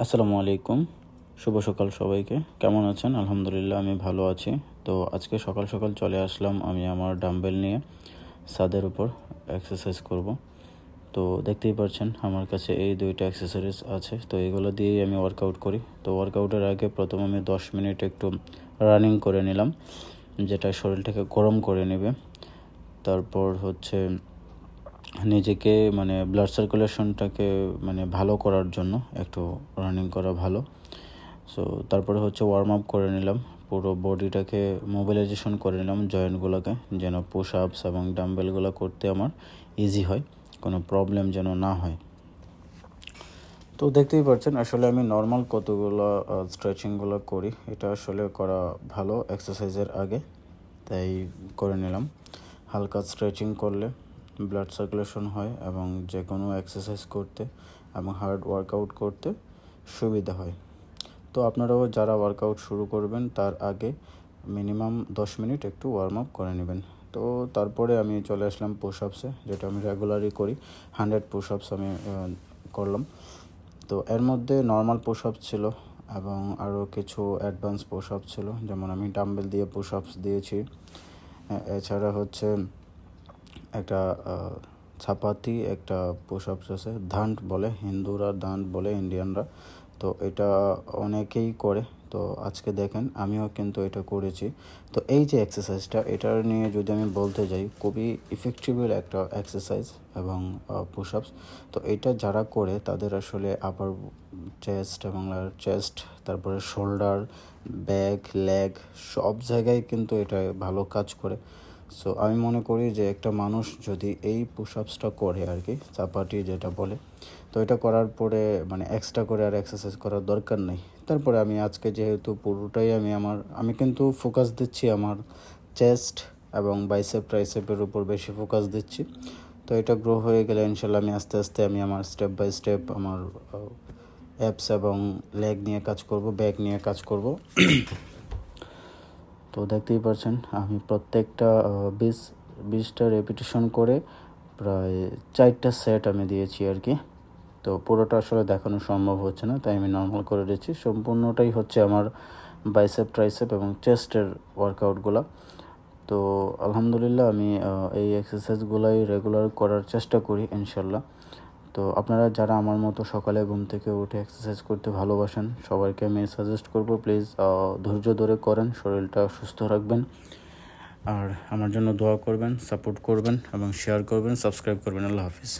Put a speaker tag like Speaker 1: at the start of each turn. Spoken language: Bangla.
Speaker 1: আসসালামু আলাইকুম। শুভ সকাল সবাইকে। কেমন আছেন? আলহামদুলিল্লাহ, আমি ভালো আছি। তো আজকে সকাল সকাল চলে আসলাম আমি আমার ডাম্বেল নিয়ে ছাদের উপর এক্সারসাইজ করব। তো দেখতেই পাচ্ছেন আমার কাছে এই দুইটা অ্যাক্সেসরিজ আছে। তো এগুলো দিয়েই আমি ওয়ার্কআউট করি। তো ওয়ার্কআউটের আগে প্রথম আমি দশ মিনিট একটু রানিং করে নিলাম, যেটা শরীরটাকে গরম করে নেবে। তারপর হচ্ছে নিজেকে মানে ব্লাড সার্কুলেশনটাকে মানে ভালো করার জন্য, একটু রানিং করা ভালো। সো তারপরে হচ্ছে ওয়ার্ম আপ করে নিলাম, পুরো বডিটাকে মোবিলাইজেশন করে নিলাম জয়েন্টগুলোকে যেন পুশ আপস এবং ডাম্বেলগুলো করতে আমার ইজি হয়, কোনো প্রবলেম যেন না হয়। তো দেখতেই পাচ্ছেন, আসলে আমি নর্মাল কতগুলো স্ট্রেচিংগুলো করি, এটা আসলে করা ভালো এক্সারসাইজের আগে, তাই করে নিলাম। হালকা স্ট্রেচিং করলে ব্লাড সার্কুলেশন হয় এবং যে কোনো এক্সারসাইজ করতে এবং হার্ড ওয়ার্কআউট করতে সুবিধা হয়। তো আপনারাও যারা ওয়ার্কআউট শুরু করবেন, তার আগে মিনিমাম দশ মিনিট একটু ওয়ার্ম আপ করে নেবেন। তো তারপরে আমি চলে আসলাম পুশ আপসে যেটা আমি রেগুলারই করি। হান্ড্রেড পুশ আপস আমি করলাম। তো এর মধ্যে নর্মাল পুশ আপস ছিল এবং আরও কিছু অ্যাডভান্স পুশ আপস ছিল। যেমন আমি ডাম্বেল দিয়ে পুশ আপস দিয়েছি এছাড়া হচ্ছে একটা ছাপাতি একটা পুশ আপস আছে। ধান্ট বলে, হিন্দুরা দান্ট বলে ইন্ডিয়ানরা তো এটা অনেকেই করে। তো আজকে দেখেন, আমিও কিন্তু এটা করেছি। তো এই যে এক্সারসাইজটা এটা নিয়ে যদি আমি বলতে যাই, খুবই ইফেক্টিভের একটা এক্সারসাইজ এবং পুশ আপস তো এটা যারা করে, তাদের আসলে আপার চেস্ট এবং চেস্ট তারপরে শোল্ডার ব্যাক লেগ সব জায়গায় কিন্তু এটা ভালো কাজ করে। সো আমি মনে করি যে একটা মানুষ যদি এই পুশ আপসটা করে আর কি, চাপাটি যেটা বলে, তো এটা করার পরে মানে এক্সট্রা করে আর এক্সারসাইজ করার দরকার নেই। তারপরে আমি আজকে যেহেতু পুরোটাই আমি আমার, আমি কিন্তু ফোকাস দিচ্ছি আমার চেস্ট এবং বাইসেপ ট্রাইসেপের উপর বেশি ফোকাস দিচ্ছি। তো এটা গ্রো হয়ে গেলে ইনশাল্লাহ আমি আস্তে আস্তে আমি আমার স্টেপ বাই স্টেপ আমার অ্যাপস এবং লেগ নিয়ে কাজ করব ব্যাক নিয়ে কাজ করব। তো দেখতেই পাচ্ছেন আমি প্রত্যেকটা বিশ, বিশটা রেপিটেশন করে প্রায় চারটা সেট আমি দিয়েছি আর কি। তো পুরোটা আসলে দেখানো সম্ভব হচ্ছে না, তাই আমি নর্মাল করে দিচ্ছি। সম্পূর্ণটাই হচ্ছে আমার বাইসেপ ট্রাইসেপ এবং চেস্টের ওয়ার্কআউটগুলো তো আলহামদুলিল্লাহ আমি এই এক্সারসাইজগুলোই রেগুলার করার চেষ্টা করি ইনশাল্লাহ তো আপনারা যারা আমার মতো সকালে ঘুম থেকে উঠে এক্সারসাইজ করতে ভালোবাসেন, সবাইকে আমি সাজেস্ট করব প্লিজ ধৈর্য ধরে করেন, শরীরটা সুস্থ রাখবেন। আর আমার জন্য দোয়া করবেন সাপোর্ট করবেন এবং শেয়ার করবেন সাবস্ক্রাইব করবেন। আল্লাহ হাফিজ।